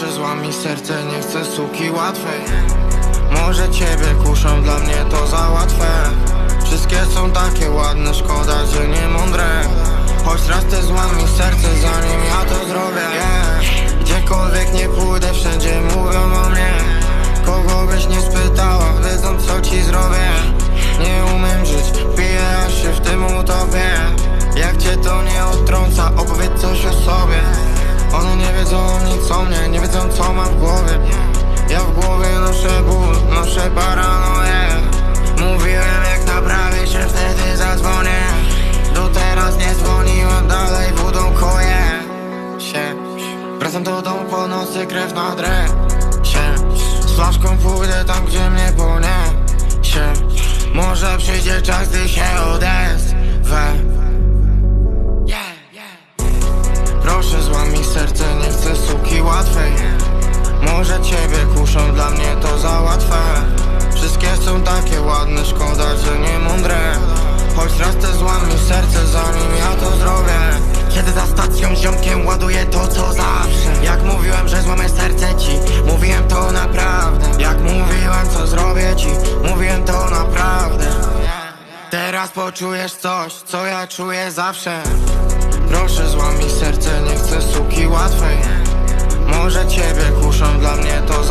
mi serce, nie chcę suki łatwej. Może ciebie kuszą, dla mnie to za łatwe. Wszystkie są takie ładne, szkoda, że nie mądre. Choć raz ty złam mi serce, zanim ja to zrobię. Gdziekolwiek nie Do domu po nocy, krew na się Z flaszką pójdę tam, gdzie mnie ponie się Może przyjdzie czas, gdy się odezwę. Proszę złam mi serce, nie chcę suki łatwej. Może ciebie kuszą, dla mnie to za łatwe. Wszystkie są takie ładne, szkoda, że nie mądre. Choć raz te złam mi serce, zanim ja to zrobię. Kiedy za stacją ziomkiem ładuję to co Jak mówiłem, że złamę serce ci. Mówiłem to naprawdę Jak mówiłem, co zrobię ci. Mówiłem to naprawdę. Teraz poczujesz coś, co ja czuję zawsze. Proszę złam mi serce, nie chcę suki łatwej. Może ciebie kuszą, dla mnie to